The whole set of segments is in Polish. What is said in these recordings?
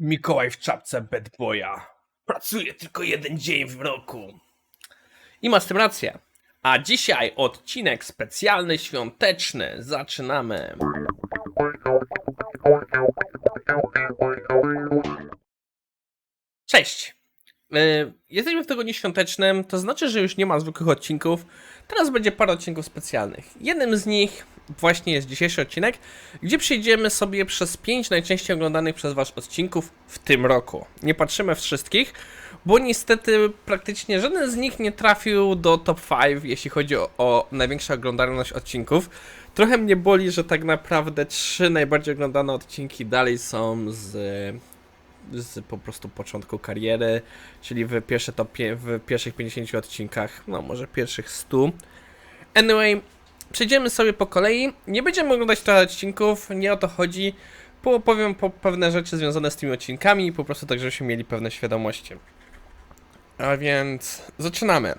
Mikołaj w czapce bad boya. Pracuje tylko jeden dzień w roku. I ma z tym rację. A dzisiaj odcinek specjalny, świąteczny. Zaczynamy. Cześć. Yy, Jesteśmy w tygodniu świątecznym, to znaczy, że już nie ma zwykłych odcinków. Teraz będzie parę odcinków specjalnych. Jednym z nich właśnie jest dzisiejszy odcinek, gdzie przejdziemy sobie przez 5 najczęściej oglądanych przez Was odcinków w tym roku. Nie patrzymy wszystkich, bo niestety praktycznie żaden z nich nie trafił do top 5, jeśli chodzi o, o największą oglądalność odcinków. Trochę mnie boli, że tak naprawdę trzy najbardziej oglądane odcinki dalej są z z po prostu początku kariery, czyli w, pierwsze top, w pierwszych 50 odcinkach, no może pierwszych 100. Anyway, przejdziemy sobie po kolei. Nie będziemy oglądać trochę odcinków, nie o to chodzi. Powiem po pewne rzeczy związane z tymi odcinkami, po prostu tak, żebyśmy mieli pewne świadomości. A więc zaczynamy.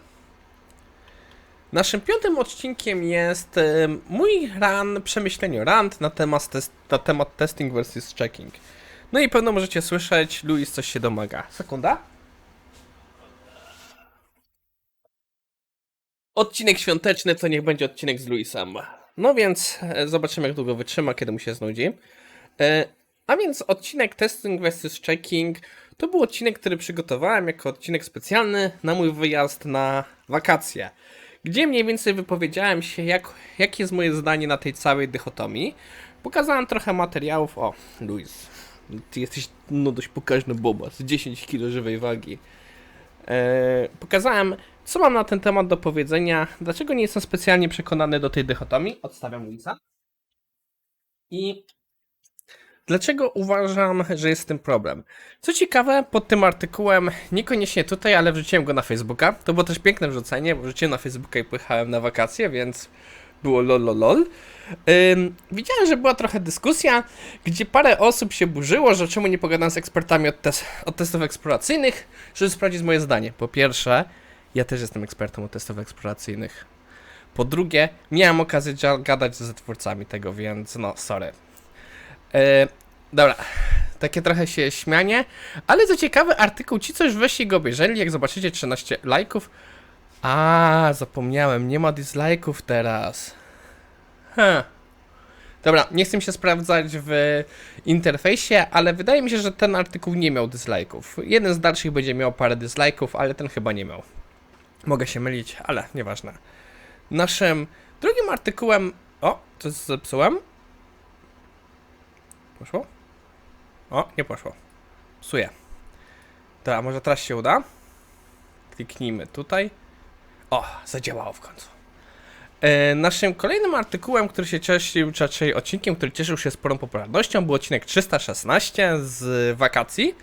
Naszym piątym odcinkiem jest em, mój run, przemyślenie rant na temat, na temat testing versus checking. No i pewno możecie słyszeć, Luis coś się domaga. Sekunda. Odcinek świąteczny to niech będzie odcinek z Luisem. No więc e, zobaczymy jak długo wytrzyma, kiedy mu się znudzi. E, a więc odcinek Testing vs Checking to był odcinek, który przygotowałem jako odcinek specjalny na mój wyjazd na wakacje. Gdzie mniej więcej wypowiedziałem się, jak, jakie jest moje zdanie na tej całej dychotomii. Pokazałem trochę materiałów. O, Luis, ty jesteś no dość pokaźny bobas, 10 kg żywej wagi. Eee, pokazałem, co mam na ten temat do powiedzenia, dlaczego nie jestem specjalnie przekonany do tej dychotomii. Odstawiam Luisa. I dlaczego uważam, że jest tym problem. Co ciekawe, pod tym artykułem, niekoniecznie tutaj, ale wrzuciłem go na Facebooka. To było też piękne wrzucenie, bo wrzuciłem na Facebooka i pojechałem na wakacje, więc było lol lol lol. Ym, widziałem, że była trochę dyskusja, gdzie parę osób się burzyło, że czemu nie pogadam z ekspertami od, tes od testów eksploracyjnych, żeby sprawdzić moje zdanie. Po pierwsze, ja też jestem ekspertem od testów eksploracyjnych. Po drugie, miałem okazję gadać ze twórcami tego, więc no, sorry. Dobra, takie trochę się śmianie, ale co ciekawe, artykuł, ci coś weszli go obejrzeli, jak zobaczycie 13 lajków. A, zapomniałem, nie ma dislike'ów teraz. Huh. Dobra, nie chcę się sprawdzać w interfejsie, ale wydaje mi się, że ten artykuł nie miał dislike'ów. Jeden z dalszych będzie miał parę dislike'ów, ale ten chyba nie miał. Mogę się mylić, ale nieważne. Naszym drugim artykułem... O, coś zepsułem? Poszło? O, nie poszło. Psuję. Dobra, może teraz się uda? Kliknijmy tutaj. O, zadziałało w końcu. E, naszym kolejnym artykułem, który się cieszył, czy raczej odcinkiem, który cieszył się sporą popularnością, był odcinek 316 z wakacji.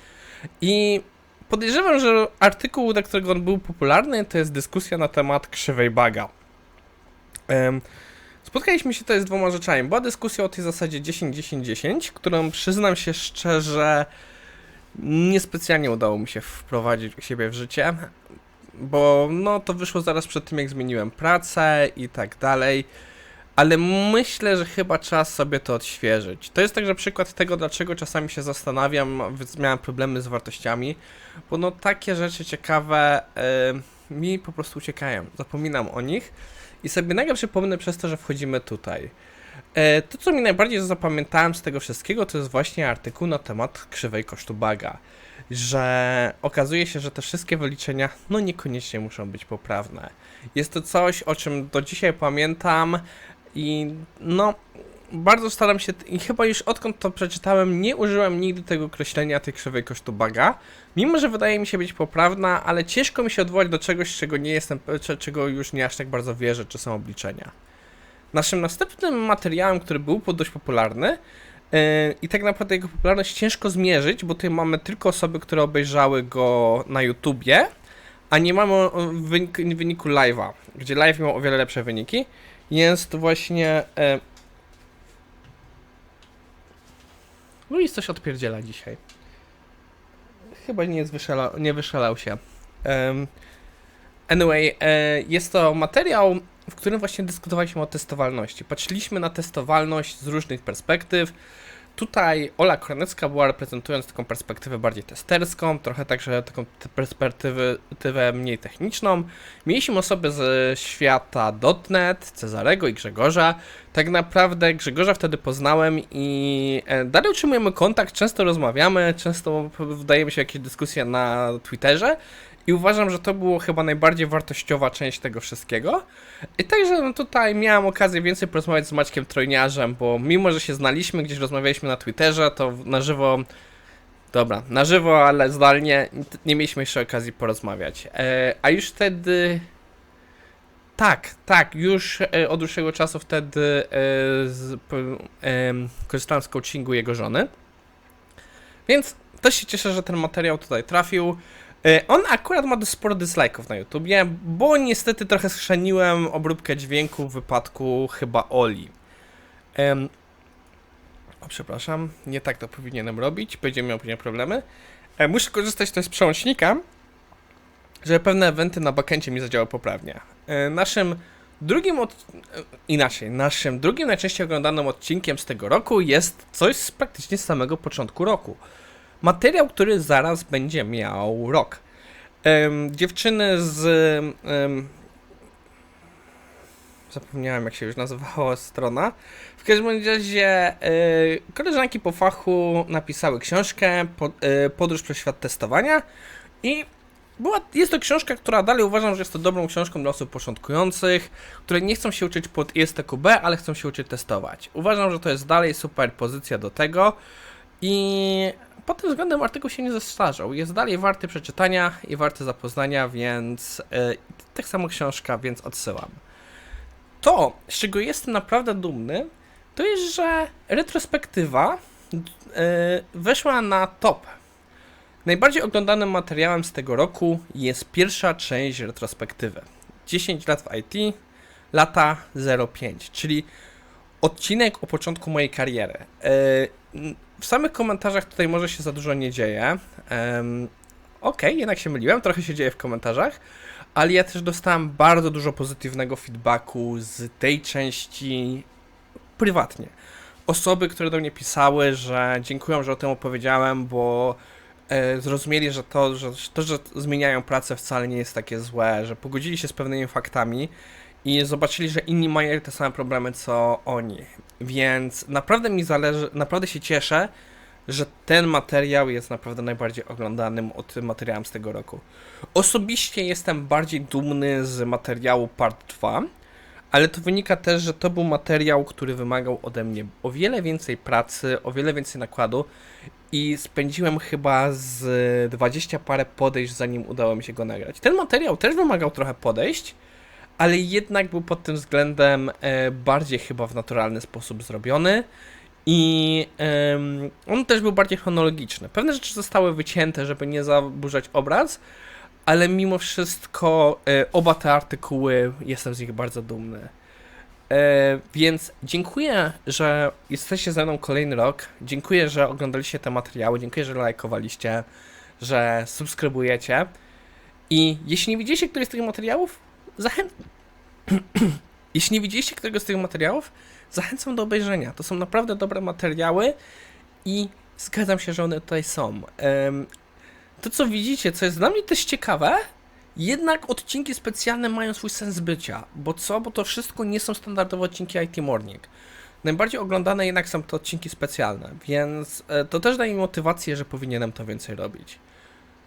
I podejrzewam, że artykuł, do którego on był popularny, to jest dyskusja na temat krzywej baga. Spotkaliśmy się tutaj z dwoma rzeczami. Była dyskusja o tej zasadzie 10-10-10, którą przyznam się szczerze, niespecjalnie udało mi się wprowadzić u siebie w życie bo no to wyszło zaraz przed tym, jak zmieniłem pracę i tak dalej. Ale myślę, że chyba czas sobie to odświeżyć. To jest także przykład tego, dlaczego czasami się zastanawiam, miałem problemy z wartościami, bo no takie rzeczy ciekawe y, mi po prostu uciekają. Zapominam o nich i sobie nagle przypomnę przez to, że wchodzimy tutaj. E, To, co mi najbardziej zapamiętałem z tego wszystkiego, to jest właśnie artykuł na temat krzywej kosztu baga że okazuje się, że te wszystkie wyliczenia no niekoniecznie muszą być poprawne. Jest to coś, o czym do dzisiaj pamiętam i no bardzo staram się i chyba już odkąd to przeczytałem nie użyłem nigdy tego określenia tej krzywej kosztu baga, mimo że wydaje mi się być poprawna, ale ciężko mi się odwołać do czegoś, czego nie jestem, cze- czego już nie aż tak bardzo wierzę, czy są obliczenia. Naszym następnym materiałem, który był dość popularny, Yy, I tak naprawdę jego popularność ciężko zmierzyć, bo tutaj mamy tylko osoby, które obejrzały go na YouTubie, a nie mamy o, wynik, wyniku live'a, gdzie live miał o wiele lepsze wyniki. Jest właśnie. E... Luis coś odpierdziela dzisiaj. Chyba nie, jest wyszala, nie wyszalał się. Anyway, e, jest to materiał, w którym właśnie dyskutowaliśmy o testowalności. Patrzyliśmy na testowalność z różnych perspektyw. tutaj Ola Kornecka była reprezentując taką perspektywę bardziej testerską, trochę także taką perspektywę mniej techniczną. Mieliśmy osoby z świata .NET, Cezarego i Grzegorza. Tak naprawdę Grzegorza wtedy poznałem i e, dalej utrzymujemy kontakt, często rozmawiamy, często wdajemy się w jakieś dyskusje na Twitterze. I uważam, że to było chyba najbardziej wartościowa część tego wszystkiego. I także no, tutaj miałem okazję więcej porozmawiać z Maćkiem Trojniarzem, bo mimo, że się znaliśmy, gdzieś rozmawialiśmy na Twitterze, to na żywo. Dobra, na żywo, ale zdalnie nie mieliśmy jeszcze okazji porozmawiać. E, a już wtedy. Tak, tak, już e, od dłuższego czasu wtedy e, z, em, korzystałem z coachingu jego żony. Więc też się cieszę, że ten materiał tutaj trafił. E, On akurat ma sporo dislike'ów na YouTubie, bo niestety trochę schrzeniłem obróbkę dźwięku w wypadku chyba Oli. Em, o, przepraszam, nie tak to powinienem robić, będziemy miał później problemy. E, Muszę korzystać też z przełącznika, żeby pewne eventy na backendzie mi zadziałały poprawnie. E, Naszym drugim od... e, inaczej, naszym drugim najczęściej oglądanym odcinkiem z tego roku jest coś z praktycznie samego początku roku. Materiał, który zaraz będzie miał rok. Em, dziewczyny z. em, zapomniałem, jak się już nazywała strona. W każdym razie e, koleżanki po fachu napisały książkę e, Podróż przez świat testowania i była, jest to książka, która dalej uważam, że jest to dobrą książką dla osób początkujących, które nie chcą się uczyć pod ISTQB, ale chcą się uczyć testować. Uważam, że to jest dalej super pozycja do tego i pod tym względem artykuł się nie zestarzał. Jest dalej warty przeczytania i warty zapoznania, więc e, tak samo książka, więc odsyłam. To, z czego jestem naprawdę dumny, to jest, że retrospektywa e, weszła na top. Najbardziej oglądanym materiałem z tego roku jest pierwsza część retrospektywy. 10 lat w IT, lata 05, czyli odcinek o początku mojej kariery. E, w samych komentarzach tutaj może się za dużo nie dzieje. Em, Okej, jednak się myliłem, trochę się dzieje w komentarzach, ale ja też dostałem bardzo dużo pozytywnego feedbacku z tej części prywatnie. Osoby, które do mnie pisały, że dziękują, że o tym opowiedziałem, bo e, zrozumieli, że to, że to, że zmieniają pracę wcale nie jest takie złe, że pogodzili się z pewnymi faktami i zobaczyli, że inni mają te same problemy co oni. Więc naprawdę mi zależy, naprawdę się cieszę, że ten materiał jest naprawdę najbardziej oglądanym od materiałem z tego roku. Osobiście jestem bardziej dumny z materiału part 2, ale to wynika też, że to był materiał, który wymagał ode mnie o wiele więcej pracy, o wiele więcej nakładu i spędziłem chyba z 20 parę podejść, zanim udało mi się go nagrać. Ten materiał też wymagał trochę podejść, ale jednak był pod tym względem e, bardziej chyba w naturalny sposób zrobiony i on też był bardziej chronologiczny. Pewne rzeczy zostały wycięte, żeby nie zaburzać obraz, ale mimo wszystko e, oba te artykuły jestem z nich bardzo dumny. E, więc dziękuję, że jesteście ze mną kolejny rok. Dziękuję, że oglądaliście te materiały. Dziękuję, że lajkowaliście, że subskrybujecie. I jeśli nie widzieliście któregoś z tych materiałów, zachęcam. jeśli nie widzieliście któregoś z tych materiałów, zachęcam do obejrzenia. To są naprawdę dobre materiały i zgadzam się, że one tutaj są. To, co widzicie, co jest dla mnie też ciekawe, jednak odcinki specjalne mają swój sens bycia. Bo co? Bo to wszystko nie są standardowe odcinki IT Morning. Najbardziej oglądane jednak są te odcinki specjalne, więc e, to też daje mi motywację, że powinienem to więcej robić.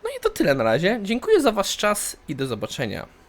No i to tyle na razie. Dziękuję za Wasz czas i do zobaczenia.